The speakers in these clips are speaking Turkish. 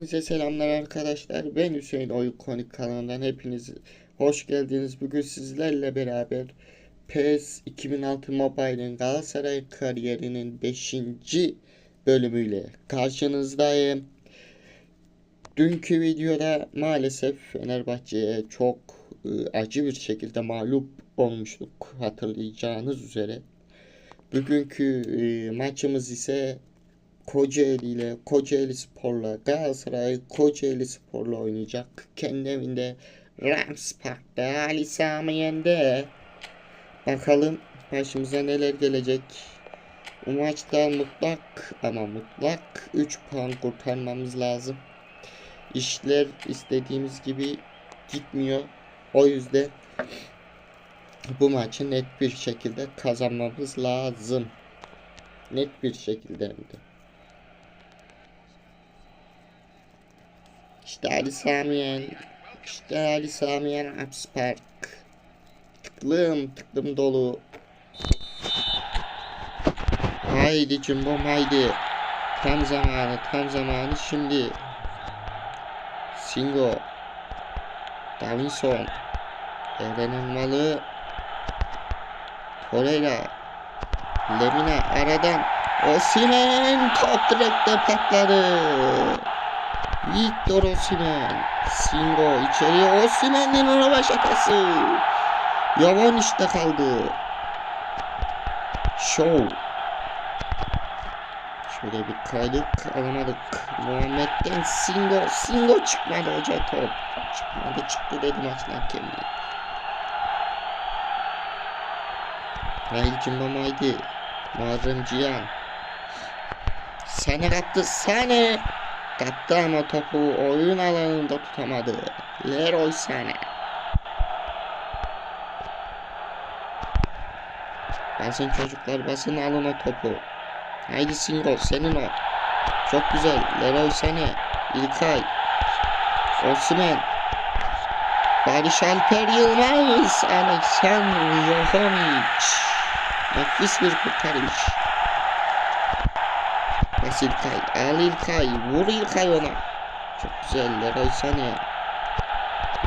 Size selamlar arkadaşlar. Ben Hüseyin Oyun Konik kanalından hepiniz hoş geldiniz. Bugün sizlerle beraber PES 2006 Mobile'in Galatasaray kariyerinin 5. bölümüyle karşınızdayım. Dünkü videoda maalesef Fenerbahçe'ye çok e, acı bir şekilde mağlup olmuştuk hatırlayacağınız üzere. Bugünkü e, maçımız ise Kocaeli ile Kocaeli Spor'la Galatasaray Kocaeli Spor'la oynayacak. Kendi evinde Rams Park'ta Ali Sami Yen'de. Bakalım başımıza neler gelecek. Bu maçta mutlak ama mutlak 3 puan kurtarmamız lazım. İşler istediğimiz gibi gitmiyor. O yüzden bu maçı net bir şekilde kazanmamız lazım. Net bir şekilde hem de. İşte Ali Samiyen. İşte Ali Samiyen Apps Park. Tıklım tıklım dolu. Haydi cümbom haydi. Tam zamanı tam zamanı şimdi. Singo. Davinson. Eren'in malı. Torreira. Lemina aradan. Osimhen top direkte patladı. Victor Osimhen. Singo içeriye Osimhen'in ona şakası. Yavan işte kaldı. Show. Şöyle bir kaydık alamadık. Muhammed'den Singo. Singo çıkmadı hoca top. Çıkmadı çıktı dedi maçın hakemi. Haydi cümbam haydi. Muharrem Cihan. Sene kaptı sene. Kaptı ama topu oyun alanında tutamadı. Leroy Sané. Basın çocuklar basın alın o topu. Haydi Singo senin o. Çok güzel. Leroy Sané. İlkay. Osimhen. Barış Alper Yılmaz. Alexander Johovic. Nefis bir kurtarış. Bas İlkay. Al İlkay. Vur İlkay ona. Çok güzel. Leroy Sané.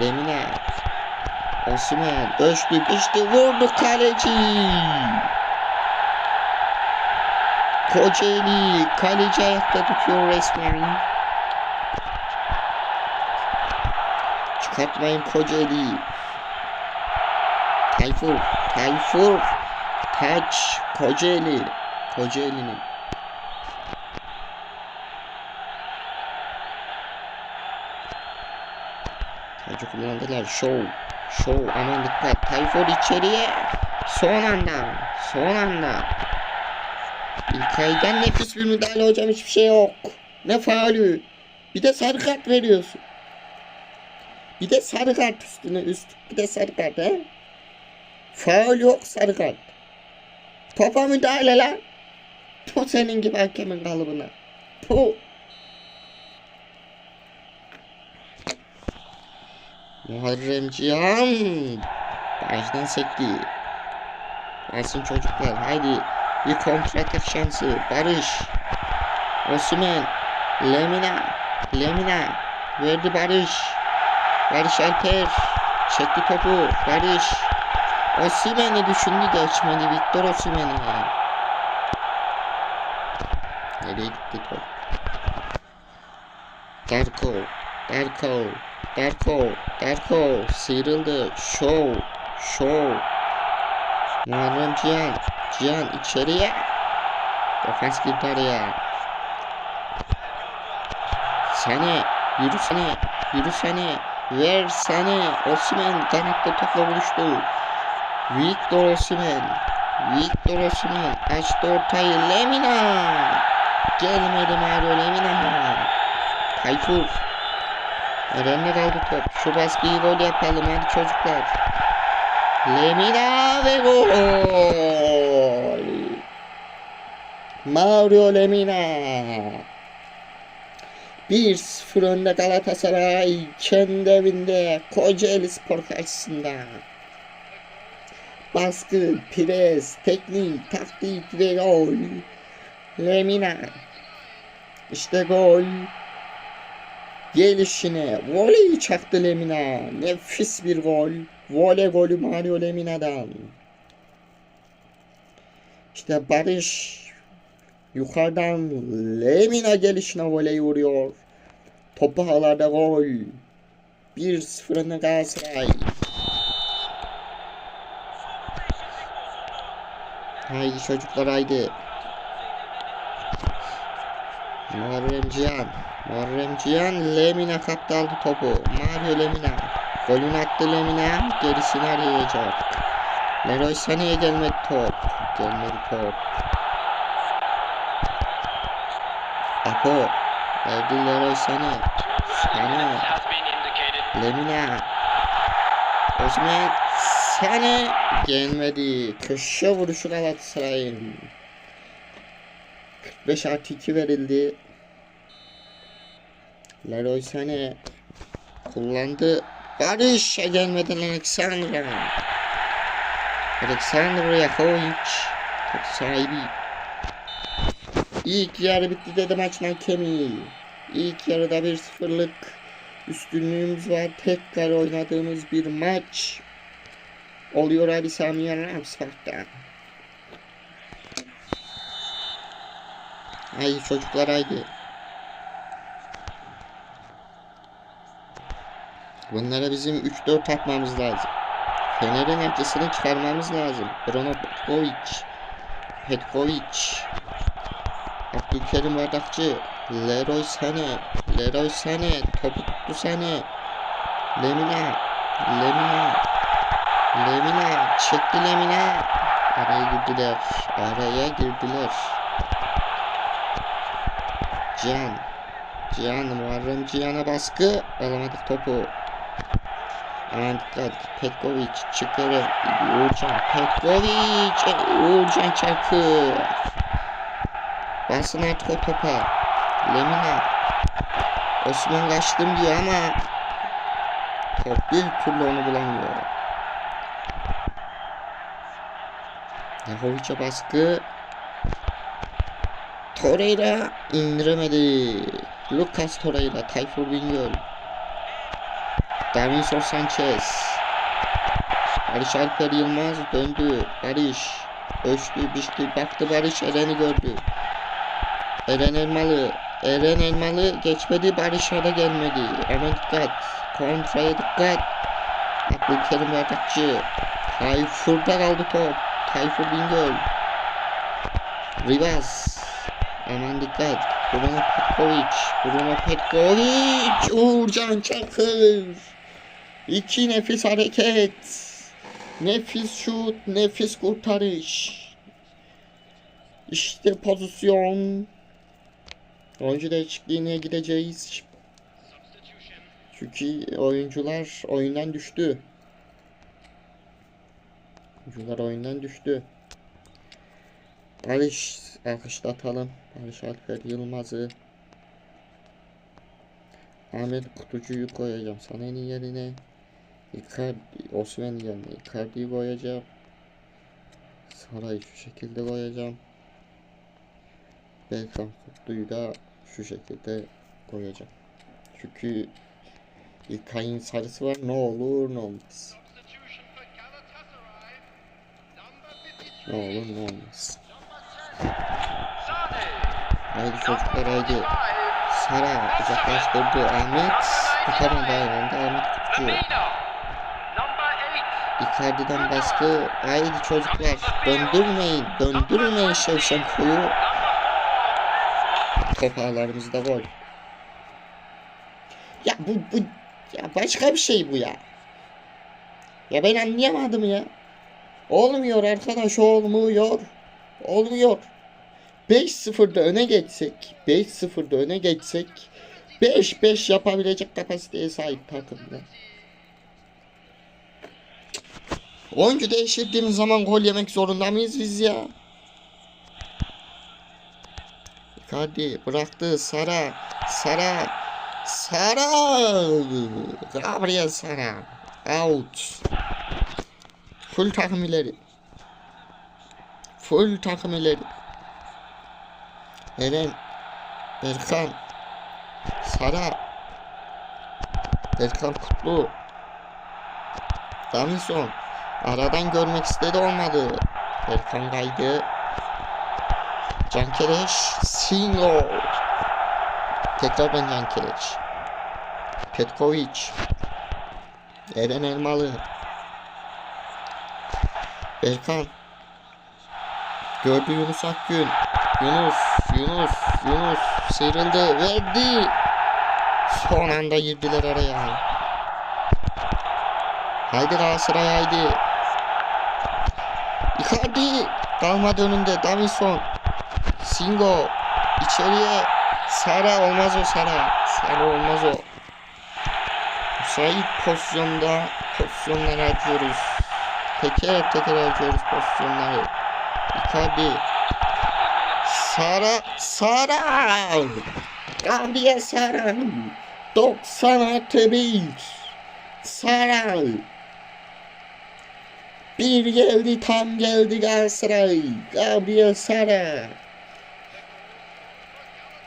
Lemina. Osman. Ölçtü. Düştü. Vurdu kaleci. Kocaeli. Kaleci ayakta tutuyor resmen. Çıkartmayın Kocaeli. Tayfur. Tayfur. Taç. Kocaeli. Kocaeli'nin. Tacı kullandılar. Show. Show. Aman dikkat. Tayfur içeriye. Son anda. Son anda. İlkay'dan nefis bir müdahale hocam. Hiçbir şey yok. Ne faulü. Bir de sarı kart veriyorsun. Bir de sarı kart üstüne üst. Bir de sarı kart he. Faul yok sarı kart. Topa müdahale lan. Bu senin gibi hakemin kalıbına. Bu. Muharrem Cihan. Baştan sekti. Gelsin çocuklar haydi. Bir kontratak şansı. Barış. Osman. Lemina. Lemina. Verdi Barış. Barış Alper. Çekti topu. Barış. Osimhen'i düşündü geçmedi. Victor Osimhen'e. Nereye gitti top? Darko. Darko. Darko. Darko. Sıyrıldı. Show. Show. Muharrem Cihan. Cihan içeriye. Defans girdi araya. Sene. Yürü sene. Yürü sene. Ver sene. Osimhen kanatta topla buluştu. Victor Osimhen. Victor Osimhen. Açtı ortayı. Lemina. Gelmedi Mario Lemina. Tayfur. Eren'le kaldı top. Şu baskıyı gol yapalım hadi çocuklar. Lemina ve gol. Mario Lemina. 1-0 önde Galatasaray. Kendi evinde Kocaeli Spor karşısında. Baskı, pres, teknik, taktik ve gol. Lemina. İşte gol. Gelişine voley çaktı Lemina. Nefis bir gol. Voley golü Mario Lemina'dan. İşte Barış yukarıdan Lemina gelişine voley vuruyor. Topu ağlarda gol. 1-0 önde Galatasaray. Haydi çocuklar haydi. Muharrem Cihan. Muharrem Cihan Lemina kaptı aldı topu. Mario Lemina. Golünü attı Lemina. Gerisini arayacak. Leroy Sané'ye gelmedi top. Gelmedi top. Apo. Verdi Leroy Sané. Sané. Lemina. Osman Sané gelmedi. Köşe vuruşu Galatasaray'ın. 45 artı 2 verildi. Leroy Sané kullandı. Barış gelmeden Alexandra. Alexandra Yakovic top sahibi. İlk yarı bitti dedi maçın hakemi. İlk yarıda 1-0'lık üstünlüğümüz var. Tekrar oynadığımız bir maç oluyor abi Sami Yarram Sparta. Haydi çocuklar haydi. Bunlara bizim 3-4 atmamız lazım. Fener'in acısını çıkarmamız lazım. Bruno Petkovic. Petkovic. Abdülkerim Bardakçı. Leroy Sané. Leroy Sané. Topu tuttu Sané. Lemina. Lemina. Lemina. Çekti Lemina. Araya girdiler. Araya girdiler. Cihan. Cihan. Muharrem Cihan'a baskı. Alamadık topu. Dikkat. Petkovic çıkarı. Uğurcan. Petkovic. Uğurcan Çakır. Basın artık o topa. Lemina. Osman kaçtım diyor ama top bir türlü onu bulamıyor. Yahovic'e baskı. Torreira indiremedi. Lucas Torreira, Tayfur Bingöl. Davinson Sanchez. Barış Alper Yılmaz döndü. Barış. Ölçtü, biçti, baktı Barış Eren'i gördü. Eren Elmalı. Eren Elmalı geçmedi. Barış'a da gelmedi. Hemen dikkat. Kontraya dikkat. Abdülkerim Bardakçı. Tayfur'da kaldı top. Tayfur Bingöl. Rivas. Aman dikkat. Bruno Petkovic. Bruno Petkovic. Uğurcan Çakır. İki nefis hareket. Nefis şut. Nefis kurtarış. İşte pozisyon. Oyuncu değişikliğine gideceğiz. Çünkü oyuncular oyundan düştü. Oyuncular oyundan düştü. Barış alkışlatalım. Barış Alper Yılmaz'ı. Ahmet Kutucu'yu koyacağım. Sane'nin yerine Icardi, Osman yerine Icardi'yi koyacağım. Saray'ı şu şekilde koyacağım. Berkan Kutlu'yu da şu şekilde koyacağım. Çünkü İlkay'ın sarısı var. Ne olur ne olmaz. Substitution for Galatasaray. Number 53. Ne olur ne olmaz. Haydi çocuklar haydi. Sara uzaklaştırdı. Ahmet tutamadı ayağında. Ahmet Kutlu. Icardi'den baskı. Haydi çocuklar. Döndürmeyin. Döndürmeyin Şevşenko'yu. Top ağlarımızda gol. Ya bu, bu ya başka bir şey bu ya. Ya ben anlayamadım ya. Olmuyor arkadaş olmuyor. Olmuyor. 5-0'da öne geçsek, 5-0'da öne geçsek 5-5 yapabilecek kapasiteye sahip takımda. Oyuncu değiştirdiğimiz zaman gol yemek zorunda mıyız biz ya? Icardi bıraktı Sara Sara Sara Gabriel Sara out full takım ileri full takım ileri Eren Berkan Sara Berkan Kutlu. Davinson. Aradan görmek istedi olmadı. Berkan kaydı. Can Keleş. Singo. Tekrardan Can Keleş. Petkovic. Eren Elmalı. Berkan. Gördü Yunus Akgün. Yunus, Yunus, Yunus sıyrıldı, verdi. Son anda girdiler araya. Haydi Galatasaray haydi. Icardi kalmadı önünde Davinson. Singo içeriye Sara olmaz o Sara. Sara olmaz o. Müsait pozisyonda pozisyonları harcıyoruz. Teker teker harcıyoruz pozisyonları. Icardi. Sara, Sara. Gabriel Sara. 90 artı 1. Sara. Bir geldi tam geldi Galatasaray. Gabriel Sara.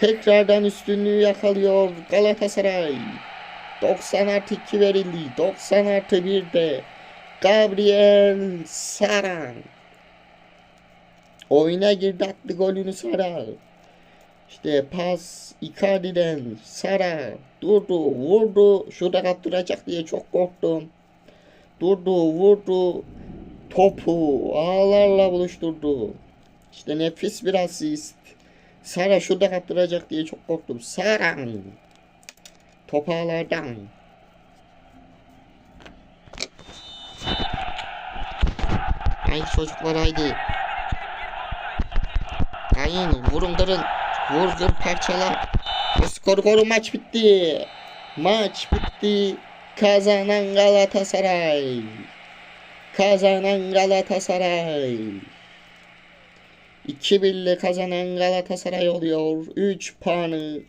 Tekrardan üstünlüğü yakalıyor Galatasaray. 90 artı 2 verildi. 90 artı 1 de Gabriel Sara. Oyuna girdi attı golünü Sara. İşte pas Icardi'den Sara durdu vurdu şurada kaptıracak diye çok korktum. Durdu vurdu topu ağlarla buluşturdu. İşte nefis bir asist. Sara şurada kaptıracak diye çok korktum. Sara top ağlardan. Haydi çocuklar haydi. Kayın vurun kırın. Vur kır parçala. Skor koru maç bitti. Maç bitti. Kazanan Galatasaray. Kazanan Galatasaray. 2-1'le kazanan Galatasaray oluyor. 3 puanı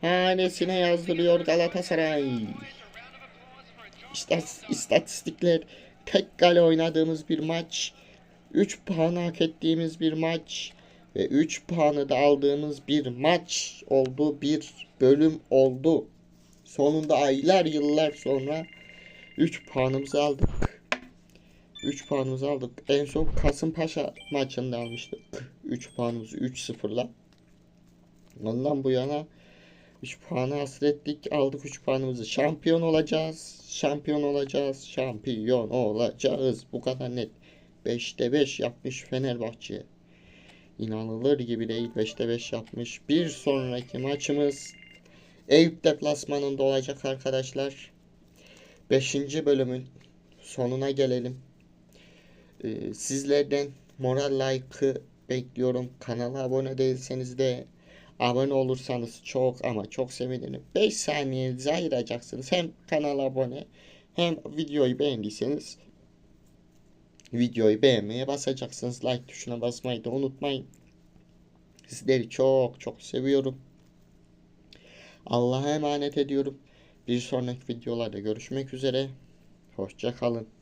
hanesine yazdırıyor Galatasaray. İşte istatistikler tek kale oynadığımız bir maç. 3 puan hak ettiğimiz bir maç ve 3 puanı da aldığımız bir maç oldu, bir bölüm oldu. Sonunda aylar yıllar sonra 3 puanımızı aldık. 3 puanımızı aldık. En son Kasımpaşa maçında almıştık. 3 puanımızı 3-0'la. Ondan bu yana 3 puanı hasrettik. Aldık 3 puanımızı. Şampiyon olacağız. Şampiyon olacağız. Şampiyon olacağız. Bu kadar net. 5'te 5 yapmış Fenerbahçe. İnanılır gibi değil. 5'te 5 yapmış. Bir sonraki maçımız Eyüp deplasmanında olacak arkadaşlar. 5. bölümün sonuna gelelim. Ee, sizlerden moral like'ı bekliyorum. Kanala abone değilseniz de abone olursanız çok ama çok sevinirim. 5 saniyenizi ayıracaksınız. Hem kanala abone hem videoyu beğendiyseniz videoyu beğenmeye basacaksınız. Like tuşuna basmayı da unutmayın. Sizleri çok çok seviyorum. Allah'a emanet ediyorum. Bir sonraki videolarda görüşmek üzere. Hoşça kalın.